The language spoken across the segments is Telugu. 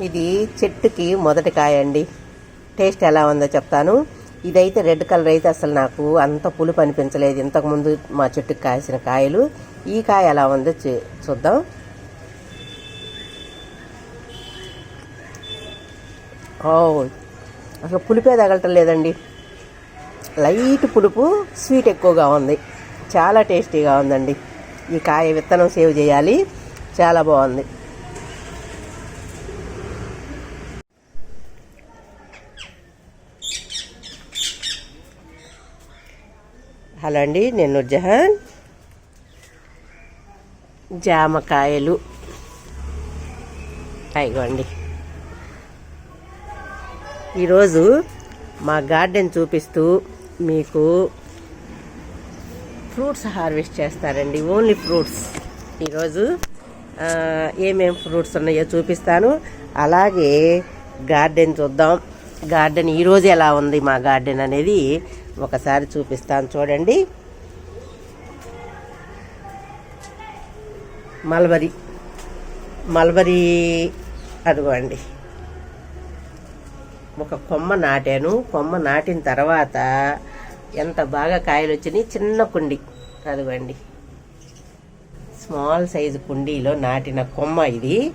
ఇది చెట్టుకి మొదటి కాయ అండి టేస్ట్ ఎలా ఉందో చెప్తాను. ఇదైతే రెడ్ కలర్ అయితే అసలు నాకు అంత పులుపు అనిపించలేదు. ఇంతకుముందు మా చెట్టుకి కాసిన కాయలు. ఈ కాయ ఎలా ఉందో చూ- చూద్దాం. ఓ అసలు పులిపే తగలటం లేదండి. లైట్ పులుపు స్వీట్ ఎక్కువగా ఉంది. చాలా టేస్టీగా ఉందండి. ఈ కాయ విత్తనం సేవ్ చేయాలి. చాలా బాగుంది. హలో అండి నేను నూర్జహాన్. జామకాయలు. అయ్యండి ఈరోజు మా గార్డెన్ చూపిస్తూ మీకు ఫ్రూట్స్ హార్వెస్ట్ చేస్తారండి ఓన్లీ ఫ్రూట్స్. ఈరోజు ఏమేమి ఫ్రూట్స్ ఉన్నాయో చూపిస్తాను. అలాగే గార్డెన్ చూద్దాం. గార్డెన్ ఈరోజు ఎలా ఉంది మా గార్డెన్ అనేది ఒకసారి చూపిస్తాను చూడండి. మల్బరీ. మల్బరీ అదిగోండి. ఒక కొమ్మ నాటాను. కొమ్మ నాటిన తర్వాత ఎంత బాగా కాయలు వచ్చినాయి? చిన్న కుండి. అదిగోండి. స్మాల్ సైజు కుండీలో నాటిన కొమ్మ ఇది.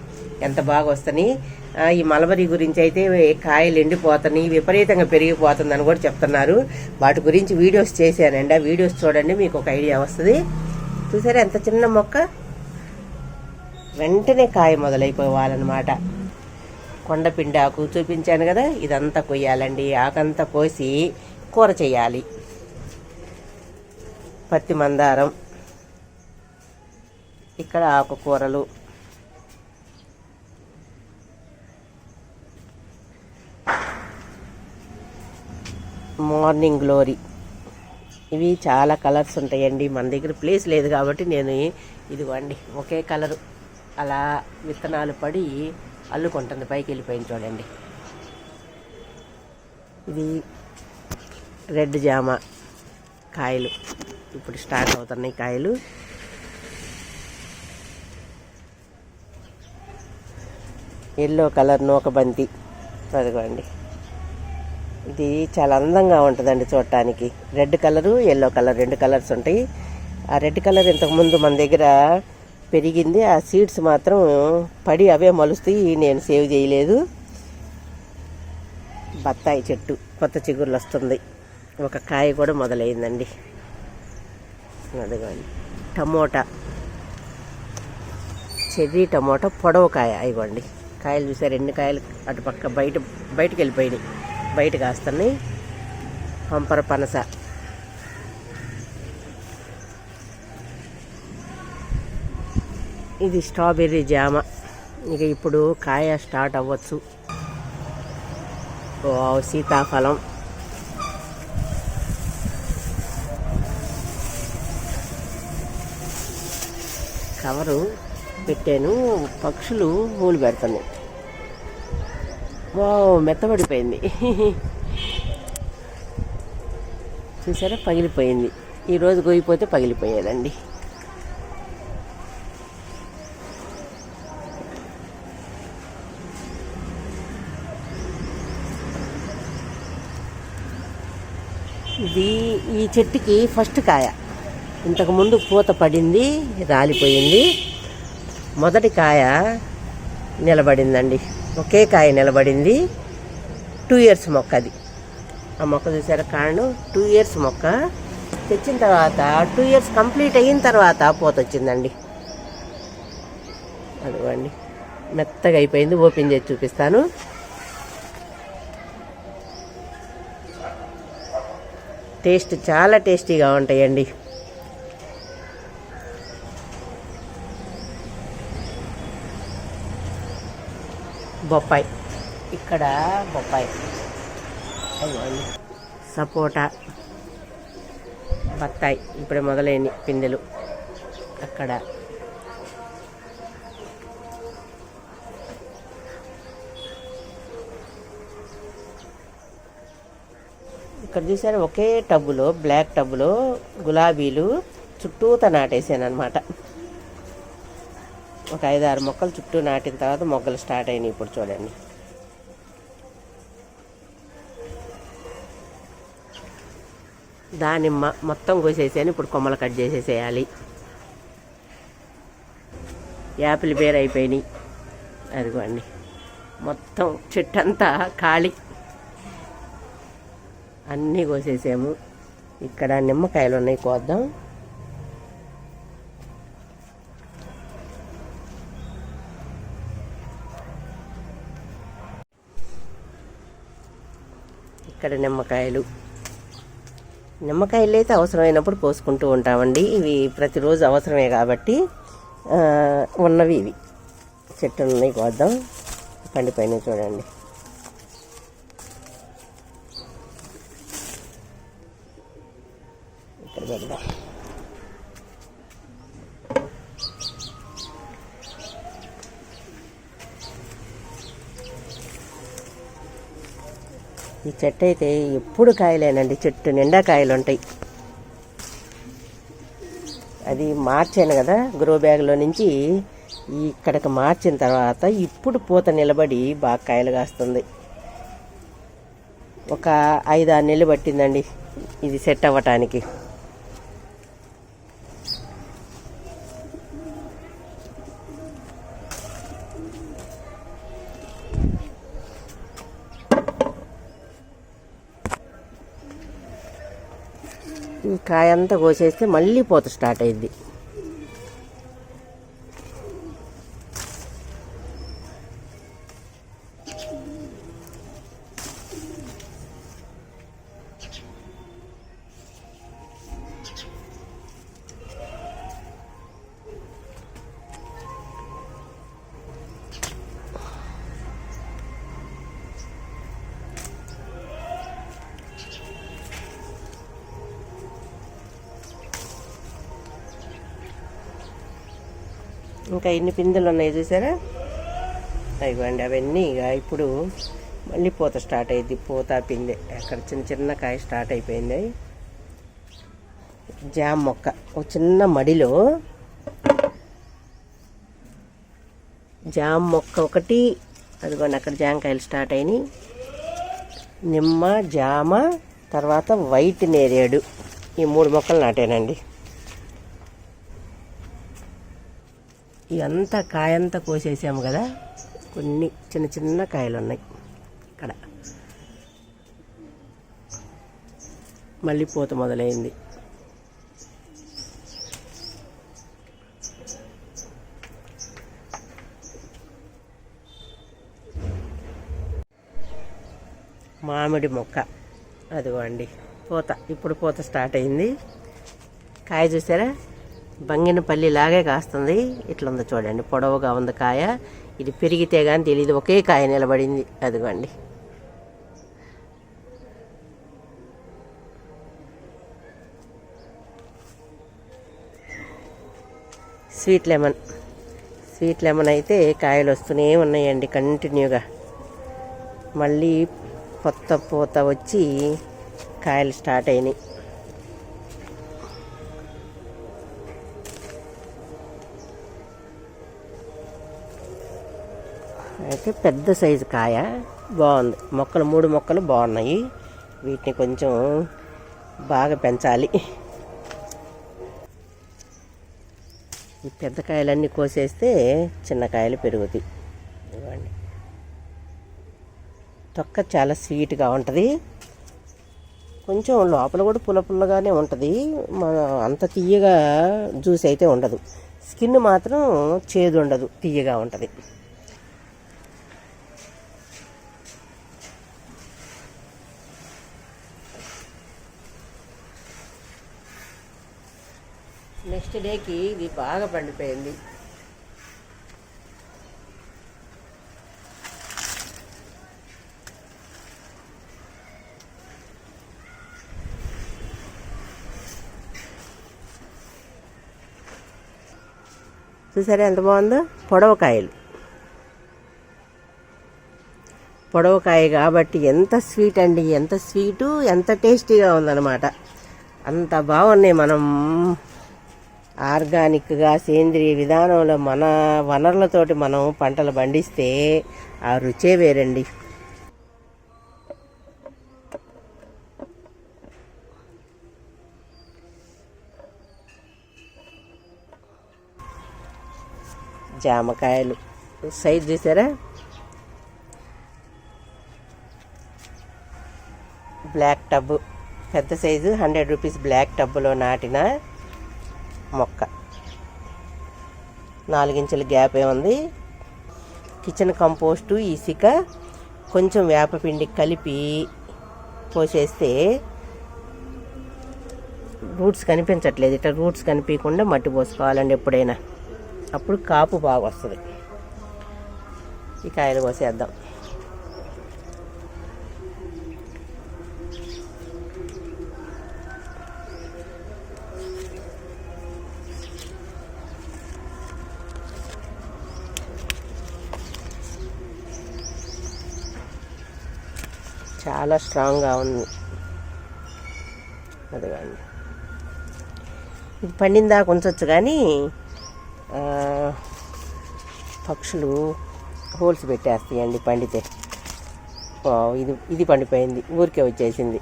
ఎంత బాగా వస్తున్నాయి ఈ మలబరీ గురించి అయితే కాయలు ఎండిపోతున్నాయి విపరీతంగా పెరిగిపోతుందని కూడా చెప్తున్నారు. వాటి గురించి వీడియోస్ చేశానండి. ఆ వీడియోస్ చూడండి మీకు ఒక ఐడియా వస్తుంది. చూసారా ఎంత చిన్న మొక్క? వెంటనే కాయ మొదలైపోవాలన్నమాట కొండపిండాకు చూపించాను కదా ఇదంతా కొయ్యాలండి. ఆకంతా కోసి కూర చేయాలి. పత్తి మందారం ఇక్కడ ఆకుకూరలు మార్నింగ్ గ్లోరీ. ఇవి చాలా కలర్స్ ఉంటాయండి. మన దగ్గర ప్లేస్ లేదు కాబట్టి నేను ఇదిగోండి ఒకే కలరు. అలా విత్తనాలు పడి అల్లుకుంటుంది. పైకి వెళ్ళిపోయింది చూడండి. ఇది రెడ్ జామ కాయలు. ఇప్పుడు స్టార్ట్ అవుతున్నాయి కాయలు. ఎల్లో కలర్ నూకబంతి చదవండి ఇది చాలా అందంగా ఉంటుందండి చూడటానికి. రెడ్ కలరు ఎల్లో కలర్ రెండు కలర్స్ ఉంటాయి. ఆ రెడ్ కలర్ ఇంతకుముందు మన దగ్గర పెరిగింది. ఆ సీడ్స్ మాత్రం పడి అవే మలుస్తాయి. నేను సేవ్ చేయలేదు. బత్తాయి చెట్టు కొత్త చిగుర్లు వస్తుంది. ఒక కాయ కూడా మొదలైందండి. అదిగోండి. టమోటా. చెర్రీ టమోటా పొడవకాయ ఇవ్వండి కాయలు చూసారు? ఎన్ని కాయలు అటు పక్క బయట బయటకు వెళ్ళిపోయినాయి. బయట కాస్తున్నాయి పంపర పనస. ఇది స్ట్రాబెర్రీ జామ. ఇక ఇప్పుడు కాయ స్టార్ట్ అవ్వచ్చు. ఓ సీతాఫలం. కవరు పెట్టాను పక్షులు మూలు పెడుతున్నాయి వా మెత్తబడిపోయింది. చూసారా? పగిలిపోయింది. ఈరోజు గోయిపోతే పగిలిపోయేదండి. ఇది ఈ చెట్టుకి ఫస్ట్ కాయ. ఇంతకుముందు పూత పడింది రాలిపోయింది. మొదటి కాయ నిలబడిందండి. ఒకే కాయ నిలబడింది. టూ ఇయర్స్ మొక్క అది ఆ మొక్క చూసారా కారణం టూ ఇయర్స్ మొక్క. తెచ్చిన తర్వాత టూ ఇయర్స్ కంప్లీట్ అయిన తర్వాత పూత వచ్చిందండి. అదిగోండి. మెత్తగా అయిపోయింది. ఓపెన్ చేసి చూపిస్తాను. టేస్ట్ చాలా టేస్టీగా ఉంటాయండి. బొప్పాయి. ఇక్కడ బొప్పాయి. సపోటా బత్తాయి ఇప్పుడే మొదలైన పిందెలు. అక్కడ. ఇక్కడ చూసారు ఒకే టబ్బులో బ్లాక్ టబ్బులో గులాబీలు చుట్టూత నాటేసాను అనమాట ఒక ఐదు ఆరు మొక్కలు చుట్టూ నాటిన తర్వాత మొగ్గలు స్టార్ట్ అయినాయి ఇప్పుడు చూడండి. దానిమ్మ మొత్తం కోసేసాను ఇప్పుడు కొమ్మలు కట్ చేసేసేయాలి. యాపిల్ బేర్ అయిపోయినాయి. అదిగోండి. మొత్తం చెట్టు అంతా ఖాళీ. అన్నీ కోసేసాము. ఇక్కడ నిమ్మకాయలు ఉన్నాయి కోద్దాం. ఇక్కడ నిమ్మకాయలు. నిమ్మకాయలు అయితే అవసరమైనప్పుడు పోసుకుంటూ ఉంటామండి. ఇవి ప్రతిరోజు అవసరమే కాబట్టి ఉన్నవి ఇవి. చెట్టు ఉన్నాయి కోద్దాం. పండిపోయిన చూడండి. ఇక్కడ పెడదాం. ఈ చెట్టు అయితే ఎప్పుడు కాయలేనండి. చెట్టు నిండా కాయలు ఉంటాయి అది మార్చాను కదా గ్రో బ్యాగ్లో నుంచి. ఇక్కడికి మార్చిన తర్వాత ఇప్పుడు పూత నిలబడి బాగా కాయలు కాస్తుంది. ఒక ఐదు ఆరు నెలలు పట్టిందండి ఇది సెట్ అవ్వటానికి. ఈ కాయ అంతా కోసేస్తే మళ్ళీ పూత స్టార్ట్ అయింది. ఇంకా ఎన్ని పిందెలు ఉన్నాయి చూసారా? అయ్యండి అవన్నీ ఇక ఇప్పుడు మళ్ళీ పూత స్టార్ట్ అయింది పూత పిందె. అక్కడ చిన్న చిన్న కాయ స్టార్ట్ అయిపోయింది. జామ మొక్క. ఒక చిన్న మడిలో జామ మొక్క ఒకటి అదిగోండి అక్కడ జామకాయలు స్టార్ట్ అయినాయి. నిమ్మ జామ తర్వాత వైట్ నేరేడు. ఈ మూడు మొక్కలు నాటానండి. ఇవంతా కాయంతా కోసేసాము కదా. కొన్ని చిన్న చిన్న కాయలు ఉన్నాయి ఇక్కడ. మళ్ళీ పూత మొదలైంది. మామిడి మొక్క. అదిగోండి. పూత. ఇప్పుడు పూత స్టార్ట్ అయింది. కాయ చూసారా? బంగినపల్లి లాగే కాస్తుంది. ఇట్లా ఉంది చూడండి పొడవుగా ఉంది కాయ. ఇది పెరిగితే కానీ తెలియదు ఒకే కాయ నిలబడింది. అదిగోండి. Sweet lemon. స్వీట్ లెమన్ అయితే కాయలు వస్తూనే ఉన్నాయండి కంటిన్యూగా. మళ్ళీ కొత్త పూత వచ్చి కాయలు స్టార్ట్ అయినాయి. అయితే పెద్ద సైజు కాయ. బాగుంది. మొక్కలు మూడు మొక్కలు బాగున్నాయి. వీటిని కొంచెం బాగా పెంచాలి. ఈ పెద్ద కాయలన్నీ కోసేస్తే చిన్న కాయలు పెరుగుతాయి. ఇవ్వండి తొక్క చాలా స్వీట్గా ఉంటుంది. కొంచెం లోపల కూడా పుల్ల పుల్లగానే ఉంటుంది. మన అంత తీయగా జ్యూస్ అయితే ఉండదు. స్కిన్ మాత్రం చేదు ఉండదు తీయగా ఉంటుంది. నెక్స్ట్ డేకి ఇది బాగా పండిపోయింది. చూసారా ఎంత బాగుందో? పొడవకాయలు. పొడవకాయ కాబట్టి ఎంత స్వీట్ అండి ఎంత స్వీటు ఎంత టేస్టీగా ఉందన్నమాట. అంత బాగున్నాయి మనం. ఆర్గానిక్గా సేంద్రియ విధానంలో మన వనరులతోటి మనం పంటలు పండిస్తే ఆ రుచే వేరండి. జామకాయలు. సైజ్ చూసారా? Black tub. పెద్ద సైజు హండ్రెడ్ రూపీస్ బ్లాక్ టబ్లో నాటిన మొక్క. నాలుగించెల గ్యాప్ ఉంది కిచెన్ కంపోస్టు ఇసుక కొంచెం వేపపిండి కలిపి పోసేస్తే రూట్స్ కనిపించట్లేదు. ఇట్లా రూట్స్ కనిపించకుండా మట్టి పోసుకోవాలండి ఎప్పుడైనా. అప్పుడు కాపు బాగా వస్తుంది ఈ కాయలు కోసేద్దాం. చాలా స్ట్రాంగ్గా ఉంది. అదిగోండి. ఇది పండిన దాకా ఉంచవచ్చు కానీ పక్షులు హోల్స్ పెట్టేస్తాయండి పండితే. ఇది ఇది పండిపోయింది. ఊరికే వచ్చేసింది.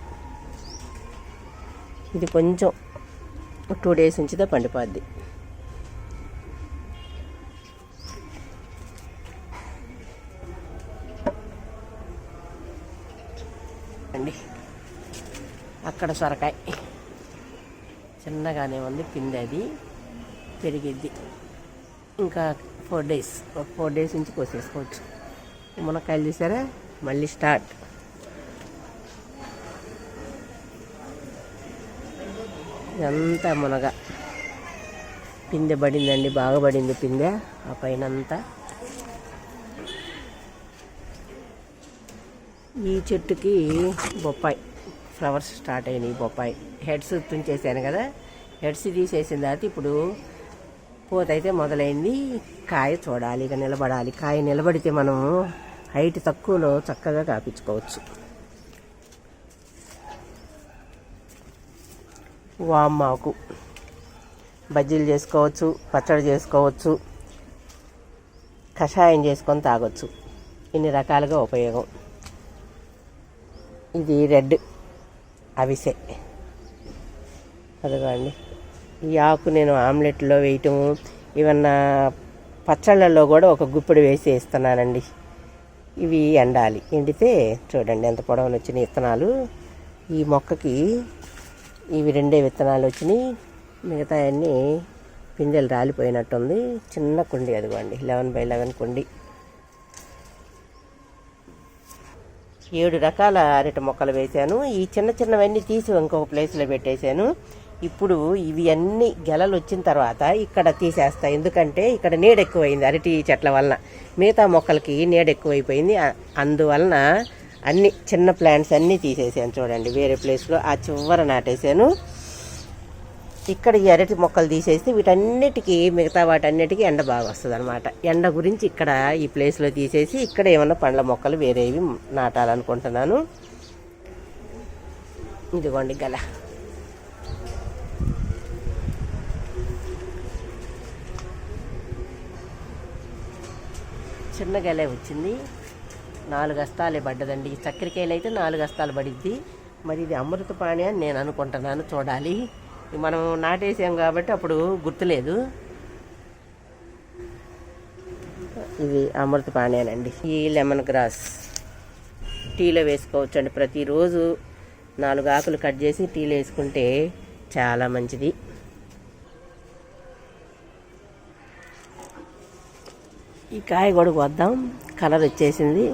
ఇది కొంచెం టూ డేస్ ఉంచితే పండిపోద్ది. అక్కడ సొరకాయ. చిన్నగానే ఉంది పిండి అది పెరిగిద్ది. ఇంకా ఫోర్ డేస్ ఒక ఫోర్ డేస్ నుంచి కోసేసుకోవచ్చు. మునక్కాయలు చూసారా మళ్ళీ స్టార్ట్ ఇదంతా మునగ. పిందె పడిందండి బాగా పడింది పిందె ఆ పైన అంతా ఈ చెట్టుకి బొప్పాయి. ఫ్లవర్స్ స్టార్ట్ అయినాయి బొప్పాయి. హెడ్స్ తుంచేసాను కదా. హెడ్స్ తీసేసిన తర్వాత ఇప్పుడు పోతైతే మొదలైంది. కాయ చూడాలి ఇక నిలబడాలి. కాయ నిలబడితే మనం హైట్ తక్కువలో చక్కగా కాపించుకోవచ్చు. వామ్మాకు బజ్జీలు చేసుకోవచ్చు పచ్చడి చేసుకోవచ్చు కషాయం చేసుకొని తాగొచ్చు. ఇన్ని రకాలుగా ఉపయోగం. ఇది రెడ్. అవిసె. అదిగోండి. ఈ ఆకు నేను ఆమ్లెట్లో వేయటము ఏమన్నా పచ్చళ్ళల్లో కూడా ఒక గుప్పిడి వేసి ఇస్తున్నానండి ఇవి ఎండాలి. ఎండితే చూడండి ఎంత పొడవున వచ్చిన విత్తనాలు. ఈ మొక్కకి ఇవి రెండే విత్తనాలు వచ్చినాయి. మిగతా అన్నీ పిందెలు రాలిపోయినట్టుంది. చిన్న కుండి అదిగోండి. లెవెన్ బై లెవెన్ కుండి. ఏడు రకాల అరటి మొక్కలు వేశాను. ఈ చిన్న చిన్నవన్నీ తీసి ఇంకొక ప్లేస్లో పెట్టేశాను. ఇప్పుడు ఇవి అన్ని గెలలు వచ్చిన తర్వాత ఇక్కడ తీసేస్తా. ఎందుకంటే ఇక్కడ నీడ ఎక్కువైంది అరటి చెట్ల వలన. మిగతా మొక్కలకి నీడ ఎక్కువైపోయింది. అందువలన అన్ని చిన్న ప్లాంట్స్ అన్నీ తీసేసాను చూడండి. వేరే ప్లేస్లో ఆ చివర నాటేశాను. ఇక్కడ ఈ అరటి మొక్కలు తీసేసి వీటన్నిటికీ మిగతా వాటన్నిటికీ ఎండ బాగా వస్తుంది అనమాట ఎండ గురించి ఇక్కడ ఈ ప్లేస్లో తీసేసి ఇక్కడ ఏమన్నా పండ్ల మొక్కలు వేరేవి నాటాలనుకుంటున్నాను. ఇదిగోండి గల. చిన్న గలే వచ్చింది. నాలుగు అస్తాలే పడ్డదండి. ఈ చక్కెరకాయలు అయితే నాలుగు అస్తాలు పడిద్ది. మరి ఇది అమృతపాణి అని నేను అనుకుంటున్నాను. చూడాలి. మనం నాటేసాం కాబట్టి అప్పుడు గుర్తులేదు. ఇది అమృతపాణేనండి ఈ లెమన్ గ్రాస్ టీలో వేసుకోవచ్చు అండి ప్రతిరోజు నాలుగు ఆకులు కట్ చేసి టీలో వేసుకుంటే చాలా మంచిది. ఈ కాయ కూడా వద్దాం. కలర్ వచ్చేసింది.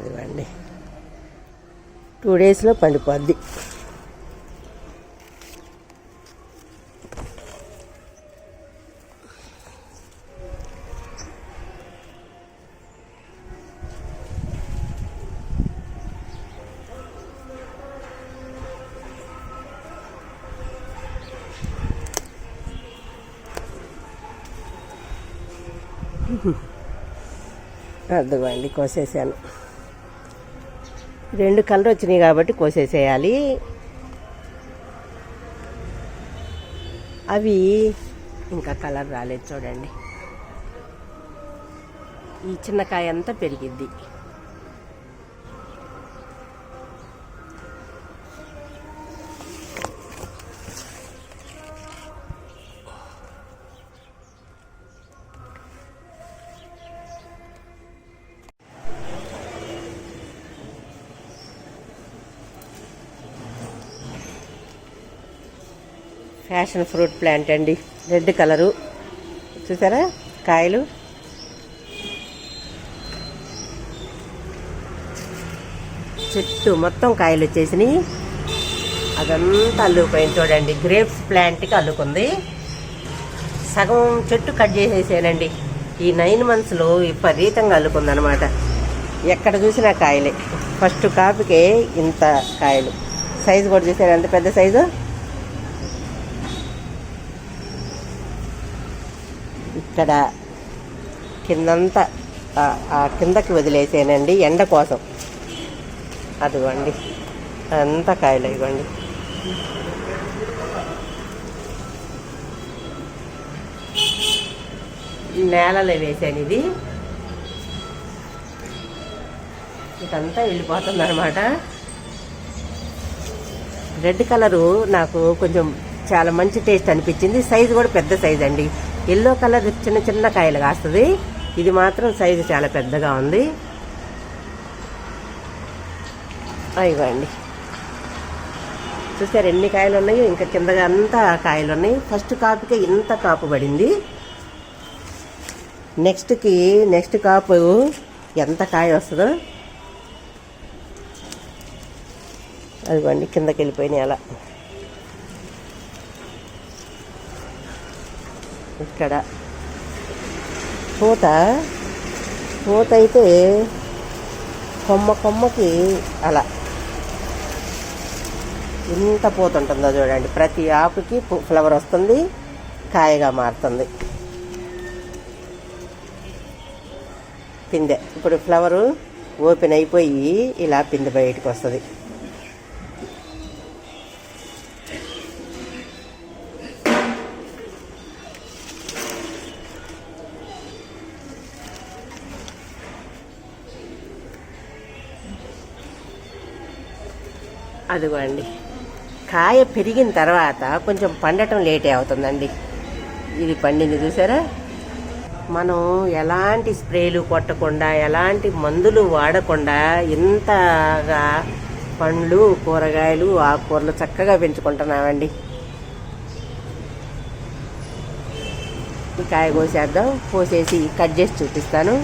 అదివ్వండి టూ డేస్లో పండిపోద్ది. అర్థమండి కోసేసాను. రెండు కలర్ వచ్చినాయి కాబట్టి కోసేసేయాలి. అవి ఇంకా కలర్ రాలేదు చూడండి. ఈ చిన్న కాయ అంతా పెరిగిద్ది. ప్యాషన్ ఫ్రూట్ ప్లాంట్ అండి. రెడ్ కలరు చూసారా? కాయలు. చెట్టు మొత్తం కాయలు వచ్చేసినాయి అదంతా అల్లుకుపోయింది చూడండి. గ్రేప్స్ ప్లాంట్కి అల్లుకుంది. సగం చెట్టు కట్ చేసేసానండి. ఈ నైన్ మంత్స్లో విపరీతంగా అల్లుకుందనమాట ఎక్కడ చూసినా కాయలే. ఫస్ట్ కాపుకే ఇంత కాయలు. సైజు కూడా చూసారు? ఎంత పెద్ద సైజు ఇక్కడ కిందంతా ఆ- కిందకి వదిలేసానండి ఎండ కోసం. అదిగోండి. అంతా కాయలు ఇవ్వండి. నేలలో వేసాను ఇది ఇదంతా వెళ్ళిపోతుంది అనమాట రెడ్ కలరు నాకు కొంచెం చాలా మంచి టేస్ట్ అనిపించింది. సైజు కూడా పెద్ద సైజ్ అండి. ఎల్లో కలర్ చిన్న చిన్న కాయలు కాస్తుంది. ఇది మాత్రం సైజు చాలా పెద్దగా ఉంది. ఇవ్వండి చూసారు ఎన్ని కాయలు ఉన్నాయో? ఇంకా కిందగా అంతా కాయలు ఉన్నాయి. ఫస్ట్ కాపుకే ఇంత కాపు పడింది. నెక్స్ట్కి నెక్స్ట్ కాపు ఎంత కాయ వస్తుందో. అదిగోండి కిందకి వెళ్ళిపోయినాయి అలా. ఇక్కడ. పూత పూత అయితే కొమ్మ కొమ్మకి అలా. ఇంత పూత ఉంటుందో చూడండి. ప్రతి ఆకుకి ఫ్లవర్ వస్తుంది కాయగా మారుతుంది. పిందె. ఇప్పుడు ఫ్లవరు ఓపెన్ అయిపోయి ఇలా పిందె బయటకు వస్తుంది. అదిగోండి. కాయ పెరిగిన తర్వాత కొంచెం పండటం లేటే అవుతుందండి. ఇది పండింది చూసారా? మనం ఎలాంటి స్ప్రేలు కొట్టకుండా ఎలాంటి మందులు వాడకుండా ఇంతగా పండ్లు కూరగాయలు ఆకుకూరలు చక్కగా పెంచుకుంటున్నామండి. కాయ కోసేద్దాం. కోసేసి కట్ చేసి చూపిస్తాను.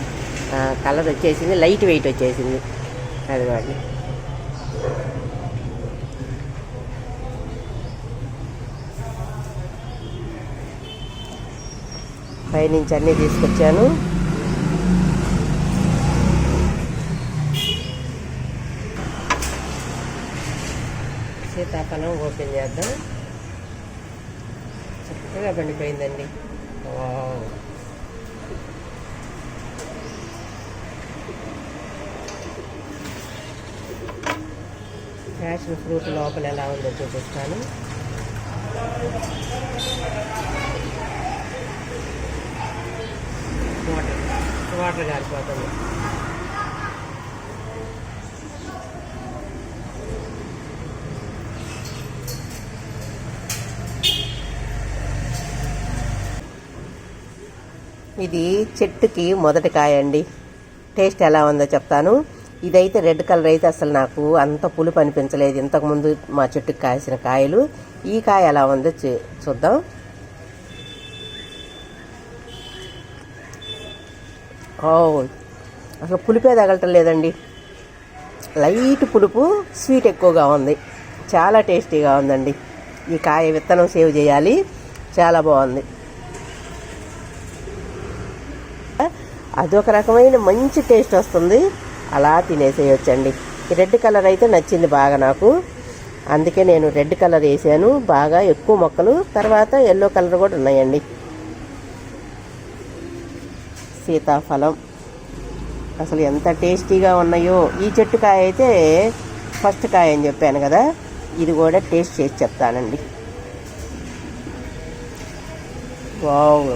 కలర్ వచ్చేసింది లైట్ వెయిట్ వచ్చేసింది. అదిగోండి. పైనుంచి అన్నీ తీసుకొచ్చాను. సీతాఫలం ఓపెన్ చేద్దాం. చక్కగా పండిపోయిందండి. వావ్. ప్యాషన్ ఫ్రూట్ లోపల ఎలా ఉందో చూపిస్తాను వాటర్ వాటర్ కారిపోతుంది ఇది చెట్టుకి మొదటి కాయ అండి. టేస్ట్ ఎలా ఉందో చెప్తాను. ఇదైతే రెడ్ కలర్ అయితే అసలు నాకు అంత పులుపు అనిపించలేదు. ఇంతకుముందు మా చెట్టుకి కాసిన కాయలు. ఈ కాయ ఎలా ఉందో చూ- చూద్దాం. అసలు పులిపే తగలటం లేదండి. లైట్ పులుపు స్వీట్ ఎక్కువగా ఉంది. చాలా టేస్టీగా ఉందండి. ఈ కాయ విత్తనం సేవ్ చేయాలి. చాలా బాగుంది. అదొక రకమైన మంచి టేస్ట్ వస్తుంది. అలా తినేసేయొచ్చండి. ఈ రెడ్ కలర్ అయితే నచ్చింది బాగా నాకు. అందుకే నేను రెడ్ కలర్ వేసాను. బాగా ఎక్కువ మొక్కలు తర్వాత ఎల్లో కలర్ కూడా ఉన్నాయండి. సీతాఫలం. అసలు ఎంత టేస్టీగా ఉన్నాయో. ఈ చెట్టు కాయ అయితే ఫస్ట్ కాయ అని చెప్పాను కదా. ఇది కూడా టేస్ట్ చేసి చెప్తానండి. వావ్.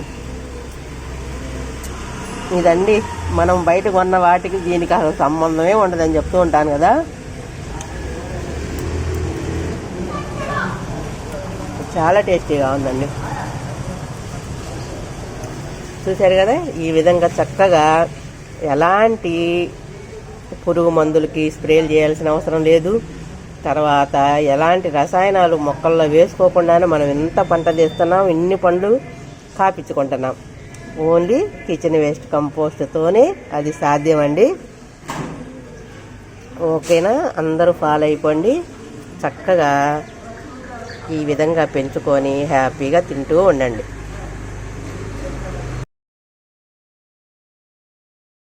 ఇదండి మనం బయట కొన్న వాటికి దీనికి అసలు సంబంధమే ఉండదని చెప్తూ ఉంటాను కదా. చాలా టేస్టీగా ఉందండి. చూశారు కదా? ఈ విధంగా చక్కగా ఎలాంటి పురుగు మందులకి స్ప్రేలు చేయాల్సిన అవసరం లేదు. తర్వాత ఎలాంటి రసాయనాలు మొక్కల్లో వేసుకోకుండానే మనం ఎంత పంట తీస్తున్నాం ఇన్ని పండ్లు కాపించుకుంటున్నాం. ఓన్లీ కిచెన్ వేస్ట్ కంపోస్ట్తోనే అది సాధ్యం అండి ఓకేనా? అందరూ ఫాలో అయిపోండి. చక్కగా ఈ విధంగా పెంచుకొని హ్యాపీగా తింటూ ఉండండి.